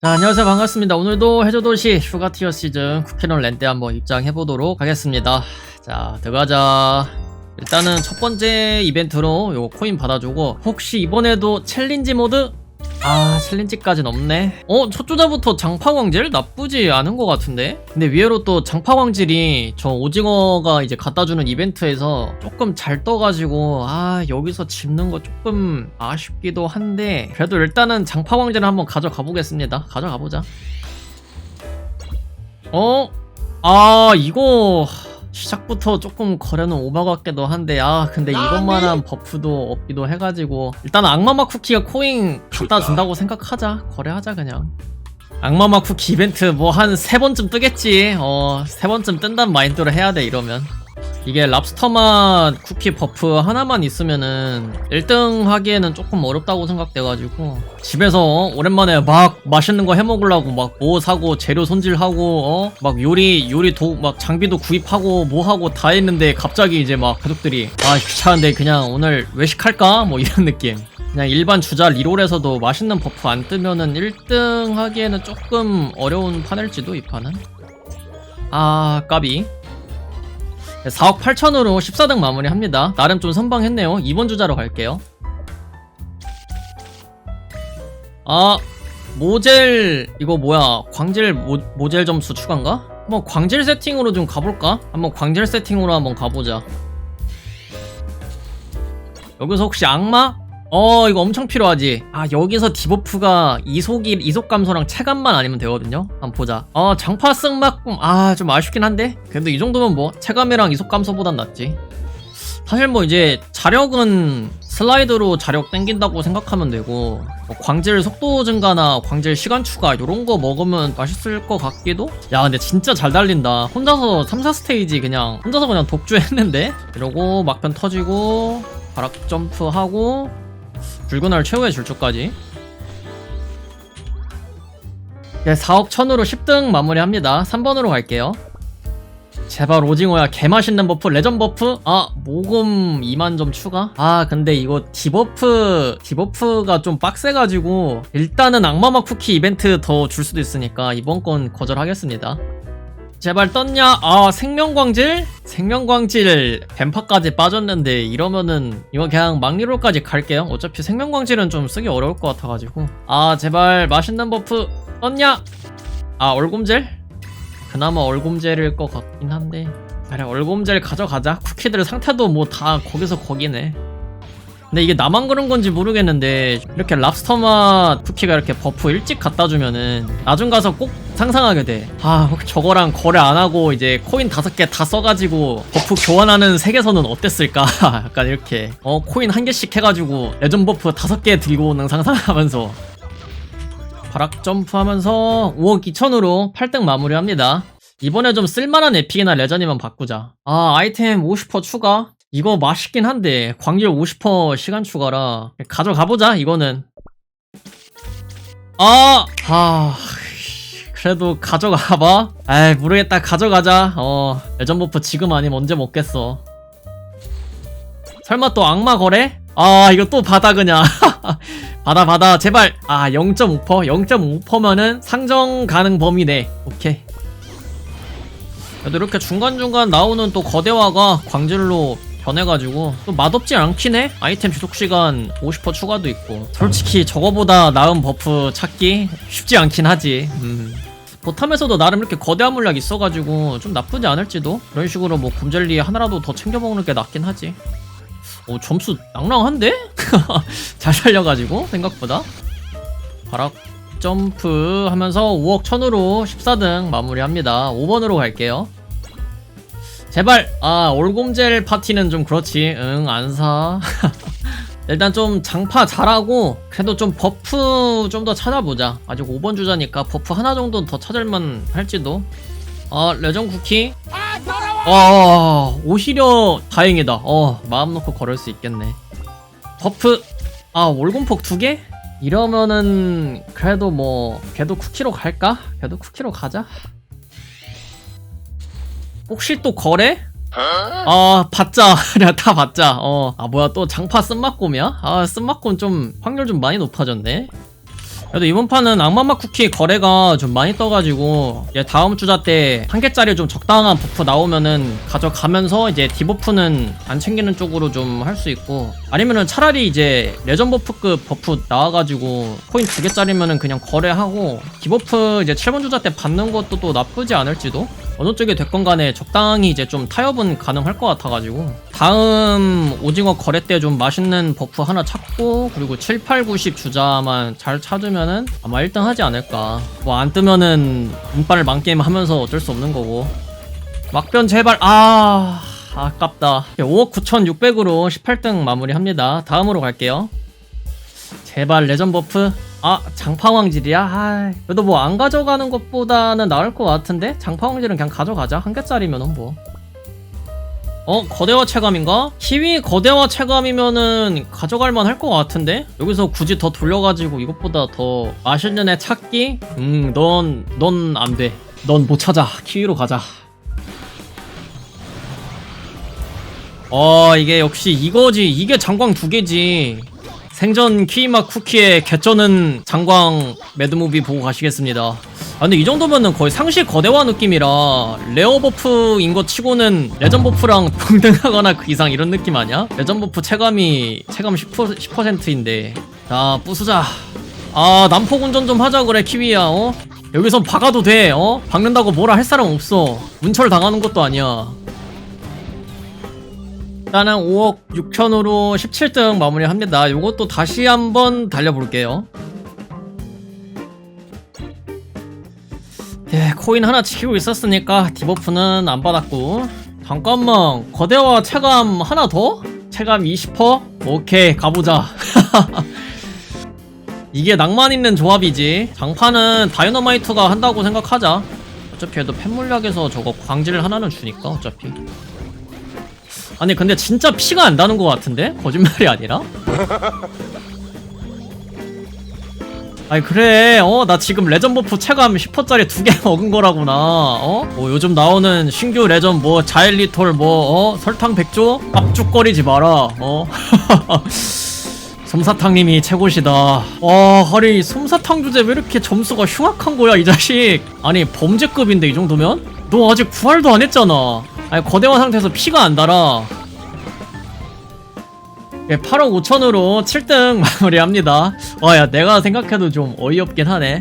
자, 안녕하세요. 반갑습니다. 오늘도 해저도시 휴가 티어 시즌 쿠키런 랜드 한번 입장해보도록 하겠습니다. 자, 들어가자. 일단은 첫 번째 이벤트로 요 코인 받아주고, 혹시 이번에도 챌린지 모드? 아, 챌린지까진 없네. 어, 첫 주자부터 장파광질? 나쁘지 않은 것 같은데? 근데 위에로 또 장파광질이 저 오징어가 이제 갖다주는 이벤트에서 조금 잘 떠가지고, 아, 여기서 집는 거 조금 아쉽기도 한데, 그래도 일단은 장파광질을 한번 가져가 보겠습니다. 가져가 보자. 어? 아, 이거. 시작부터 조금 거래는 오버 같기도 한데 아 근데 이것만한 버프도 없기도 해가지고 일단 악마마 쿠키가 코인 갖다 준다고 생각하자. 거래하자 그냥. 악마마 쿠키 이벤트 뭐 한 세 번쯤 뜨겠지. 어 세 번쯤 뜬단 마인드로 해야 돼 이러면 이게 랍스터맛 쿠키 버프 하나만 있으면은 1등 하기에는 조금 어렵다고 생각돼가지고 집에서 어? 오랜만에 막 맛있는 거 해먹으려고 막 뭐 사고 재료 손질하고 어? 막 요리 요리 도 막 장비도 구입하고 뭐 하고 다 했는데 갑자기 이제 막 가족들이 아 귀찮은데 그냥 오늘 외식할까 뭐 이런 느낌 그냥 일반 주자 리롤에서도 맛있는 버프 안 뜨면은 1등 하기에는 조금 어려운 판일지도 이 판은 아 까비 4억 8천으로 14등 마무리합니다. 나름 좀 선방했네요. 2번 주자로 갈게요. 아, 모젤 이거 뭐야? 광질 모, 모젤 점수 추가인가? 한번 광질 세팅으로 좀 가볼까? 한번 광질 세팅으로 한번 가보자. 여기서 혹시 악마? 어 이거 엄청 필요하지. 아 여기서 디버프가 이속이 이속 감소랑 체감만 아니면 되거든요. 한번 보자. 어 장파 승막꿈. 아좀 아쉽긴 한데? 그래도 이 정도면 뭐 체감이랑 이속 감소보단 낫지. 사실 뭐 이제 자력은 슬라이드로 자력 땡긴다고 생각하면 되고 뭐 광질 속도 증가나 광질 시간 추가 이런 거 먹으면 맛있을 것 같기도? 야 근데 진짜 잘 달린다. 혼자서 3, 4스테이지 그냥 혼자서 그냥 독주했는데? 이러고 막편 터지고 바락 점프하고 붉은 알 최후의 줄초까지. 네, 4억 1000으로 10등 마무리합니다. 3번으로 갈게요. 제발 오징어야 개맛있는 버프 레전 버프? 아 모금 2만점 추가? 아 근데 이거 디버프 디버프가 좀 빡세가지고 일단은 악마마 쿠키 이벤트 더 줄 수도 있으니까 이번 건 거절하겠습니다 제발 떴냐? 아 생명광질? 생명광질 뱀파까지 빠졌는데 이러면은 이거 그냥 막리롤까지 갈게요 어차피 생명광질은 좀 쓰기 어려울 것 같아가지고 아 제발 맛있는 버프 떴냐? 아 얼곰젤? 그나마 얼곰젤일 것 같긴 한데 그래 얼곰젤 가져가자 쿠키들 상태도 뭐 다 거기서 거기네 근데 이게 나만 그런 건지 모르겠는데 이렇게 랍스터 맛 쿠키가 이렇게 버프 일찍 갖다 주면은 나중 가서 꼭 상상하게 돼. 아, 저거랑 거래 안 하고 이제 코인 다섯 개 다 써가지고 버프 교환하는 세계선은 어땠을까? 약간 이렇게 어 코인 한 개씩 해가지고 레전 버프 다섯 개 들고 오는 상상하면서 바락 점프하면서 5억 2천으로 8등 마무리합니다. 이번에 좀 쓸만한 에픽이나 레전이만 바꾸자. 아, 아이템 50% 추가? 이거 맛있긴 한데 광질 50% 시간 추가라. 가져가보자 이거는. 아, 아 그래도 가져가봐. 에이 모르겠다. 가져가자. 어 레전 버프 지금 아니면 언제 먹겠어? 설마 또 악마 거래? 아 이거 또 받아 그냥. 받아 받아. 제발. 아 0.5% 0.5%면은 상정 가능 범위네. 오케이. 그래도 이렇게 중간중간 나오는 또 거대화가 광질로 변해가지고 또 맛없지 않긴 해. 아이템 지속시간 50% 추가도 있고. 솔직히 저거보다 나은 버프 찾기 쉽지 않긴 하지. 음. 보탐에서도 나름 이렇게 거대한 물약 있어가지고 좀 나쁘지 않을지도. 이런 식으로 뭐 곰젤리 하나라도 더 챙겨 먹는 게 낫긴 하지. 오 점수 낭낭한데? 잘 살려가지고 생각보다. 바락 점프 하면서 5억 1000으로 14등 마무리합니다. 5번으로 갈게요 제발 아 올곰젤 파티는 좀 그렇지. 응 안사. 일단 좀 장파 잘하고 그래도 좀 버프 좀 더 찾아보자. 아직 5번 주자니까 버프 하나 정도 더 찾을만 할지도. 아 레전 쿠키? 어. 오히려 다행이다. 어 마음 놓고 걸을 수 있겠네. 버프. 아 올곰폭 두 개? 이러면은 그래도 뭐 걔도 쿠키로 갈까? 걔도 쿠키로 가자 혹시 또 거래? 아 받자. 그냥 다 받자. 어아 뭐야 또 장파 쓴맛곰이야? 아 쓴맛곰 좀 확률 좀 많이 높아졌네. 그래도 이번 판은 악마맛 쿠키 거래가 좀 많이 떠가지고 이제 다음 주자 때 한 개짜리 좀 적당한 버프 나오면은 가져가면서 이제 디버프는 안 챙기는 쪽으로 좀 할 수 있고 아니면은 차라리 이제 레전 버프급 버프 나와가지고 코인 두 개짜리면은 그냥 거래하고 디버프 이제 7번 주자 때 받는 것도 또 나쁘지 않을지도 어느 쪽이 됐건 간에 적당히 이제 좀 타협은 가능할 것 같아가지고. 다음 오징어 거래 때 좀 맛있는 버프 하나 찾고 그리고 7, 8, 90 주자만 잘 찾으면은 아마 1등 하지 않을까. 뭐 안 뜨면은 운빨을 만게임 하면서 어쩔 수 없는 거고. 막변 제발 아 아깝다. 5억 9,600으로 18등 마무리합니다. 다음으로 갈게요 제발 레전 버프 아 장파왕질이야 아 그래도 뭐 안 가져가는 것보다는 나을 것 같은데 장파왕질은 그냥 가져가자 한 개짜리면은 뭐 어? 거대화 체감인가? 키위 거대화 체감이면은 가져갈만 할 것 같은데? 여기서 굳이 더 돌려가지고 이것보다 더 맛있는 애 찾기? 음, 넌, 넌 안 돼. 넌 못 찾아. 키위로 가자. 어, 이게 역시 이거지. 이게 장광 두 개지. 생전 키위맛 쿠키에 개쩌는 장광 매드무비 보고 가시겠습니다. 아 근데 이 정도면은 거의 상시 거대화 느낌이라 레어 버프인 것 치고는 레전 버프랑 동등하거나 그 이상 이런 느낌 아니야? 레전 버프 체감이 체감 10%, 10%인데 자 부수자 아 난폭 운전 좀 하자 그래 키위야 어? 여기서 박아도 돼 어? 박는다고 뭐라 할 사람 없어 문철 당하는 것도 아니야 일단은 5억 6천으로 17등 마무리합니다. 요것도 다시 한번 달려볼게요. 예, 코인 하나 지키고 있었으니까 디버프는 안 받았고. 잠깐만 거대화 체감 하나 더? 체감 20%? 오케이 가보자. 이게 낭만 있는 조합이지. 장판은 다이너마이트가 한다고 생각하자. 어차피 얘도 팬물약에서 저거 광질 하나는 주니까 어차피 아니 근데 진짜 피가 안 나는 것 같은데? 거짓말이 아니라? 아니 그래 어 나 지금 레전 버프 체감 10%짜리 두 개 먹은 거라구나 어? 뭐 요즘 나오는 신규 레전 뭐 자일리톨 뭐 어? 설탕 백조? 깝죽거리지 마라 어? 솜사탕님이 최고시다 와 아니 솜사탕 주제 왜 이렇게 점수가 흉악한 거야 이 자식 아니 범죄급인데 이 정도면? 너 아직 부활도 안 했잖아 아니 거대화 상태에서 피가 안 달아 예, 8억 5천으로 7등 마무리합니다. 와, 야, 내가 생각해도 좀 어이없긴 하네.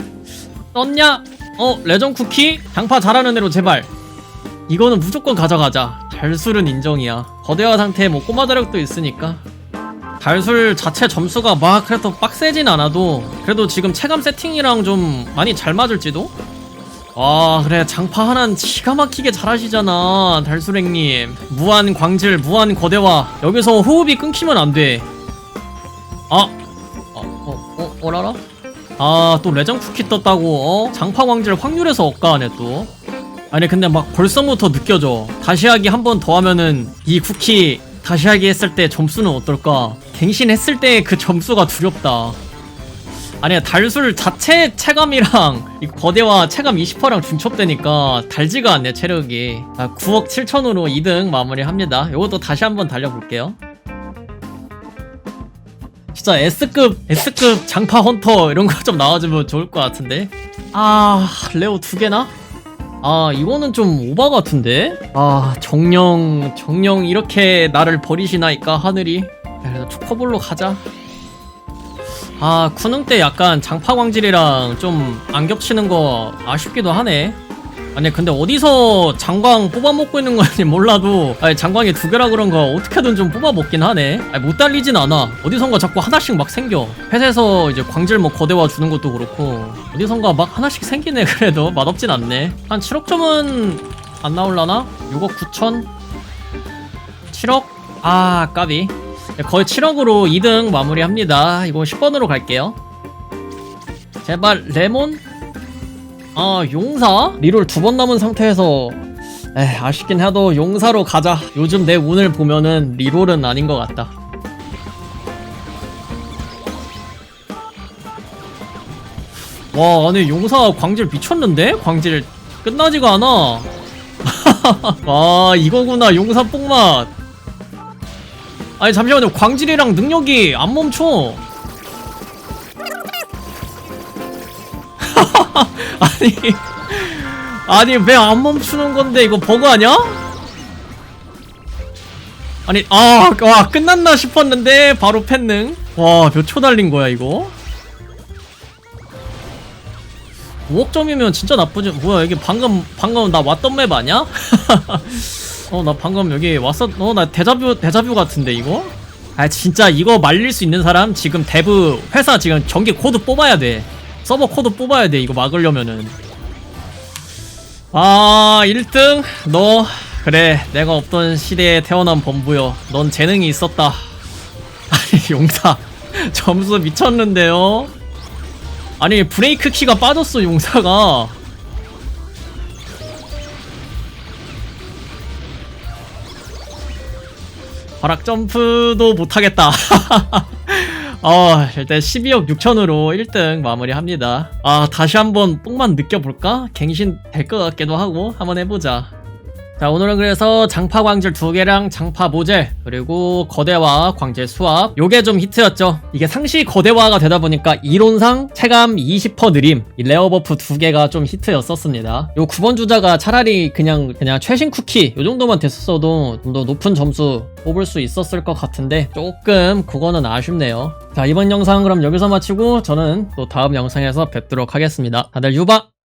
떴냐? 어, 레전 쿠키? 장파 잘하는 애로 제발. 이거는 무조건 가져가자. 달술은 인정이야. 거대화 상태에 뭐 꼬마 자력도 있으니까. 달술 자체 점수가 막 그래도 빡세진 않아도 그래도 지금 체감 세팅이랑 좀 많이 잘 맞을지도? 아 그래. 장파 하나는 기가 막히게 잘하시잖아 달수랭님. 무한 광질 무한 거대화. 여기서 호흡이 끊기면 안돼. 아 어, 어, 어, 어라라? 아 또 레전 쿠키 떴다고 어? 장파 광질 확률에서 억가하네 또. 아니 근데 막 벌써부터 느껴져. 다시 하기 한 번 더 하면은 이 쿠키 다시 하기 했을 때 점수는 어떨까 갱신했을 때 그 점수가 두렵다. 아니야 달술 자체 체감이랑 이 거대와 체감 20%랑 중첩되니까 달지가 않네 체력이. 아, 9억 7천으로 2등 마무리합니다. 요것도 다시 한번 달려볼게요. 진짜 S급 S급 장파 헌터 이런 거 좀 나와주면 좋을 것 같은데. 아 레오 두 개나? 아 이거는 좀 오바 같은데? 아 정령 정령 이렇게 나를 버리시나이까 하늘이? 야, 그래도 초커볼로 가자. 아 쿠능 때 약간 장파 광질이랑 좀 안 겹치는 거 아쉽기도 하네. 아니 근데 어디서 장광 뽑아 먹고 있는 건지 몰라도 아니 장광이 두 개라 그런가 어떻게든 좀 뽑아 먹긴 하네. 아니 못 달리진 않아. 어디선가 자꾸 하나씩 막 생겨. 펫에서 이제 광질 뭐 거대화 주는 것도 그렇고 어디선가 막 하나씩 생기네 그래도. 맛없진 않네. 한 7억 점은 안 나올라나? 6억 9천? 7억? 아 까비. 네, 거의 7억으로 2등 마무리합니다. 이거 10번으로 갈게요. 제발 레몬? 아 용사? 리롤 두 번 남은 상태에서 에 아쉽긴 해도 용사로 가자. 요즘 내 운을 보면은 리롤은 아닌 것 같다. 와 아니 용사 광질 미쳤는데? 광질 끝나지가 않아. 와 이거구나 용사 뽕맛. 아니 잠시만요. 광질이랑 능력이 안 멈춰. 아니 아니 왜 안 멈추는 건데? 이거 버그 아니야? 아니 아 와 끝났나 싶었는데 바로 팬능. 와 몇 초 달린 거야 이거? 5억 점이면 진짜 나쁘지 뭐야 여기 방금 방금 나 왔던 맵 아니야? 어 나 방금 여기 왔었 어나 데자뷰 데자뷰 같은데 이거? 아 진짜 이거 말릴 수 있는 사람? 지금 데브 회사 지금 전기 코드 뽑아야 돼. 서버 코드 뽑아야 돼 이거 막으려면은. 아 1등? 너 그래. 내가 없던 시대에 태어난 범부여. 넌 재능이 있었다. 아니 용사. 점수 미쳤는데요? 아니 브레이크 키가 빠졌어 용사가 바락 점프도 못하겠다 어, 일단 12억 6천으로 1등 마무리합니다. 아, 다시 한번 뽕만 느껴볼까? 갱신 될 것 같기도 하고 한번 해보자. 자, 오늘은 그래서 장파 광질 두 개랑 장파 모젤 그리고 거대화 광질 수압 요게 좀 히트였죠. 이게 상시 거대화가 되다 보니까 이론상 체감 20% 느림 이 레어 버프 두 개가 좀 히트였었습니다. 요 9번 주자가 차라리 그냥 그냥 최신 쿠키 요 정도만 됐었어도 좀 더 높은 점수 뽑을 수 있었을 것 같은데 조금 그거는 아쉽네요. 자, 이번 영상 그럼 여기서 마치고 저는 또 다음 영상에서 뵙도록 하겠습니다. 다들 유바!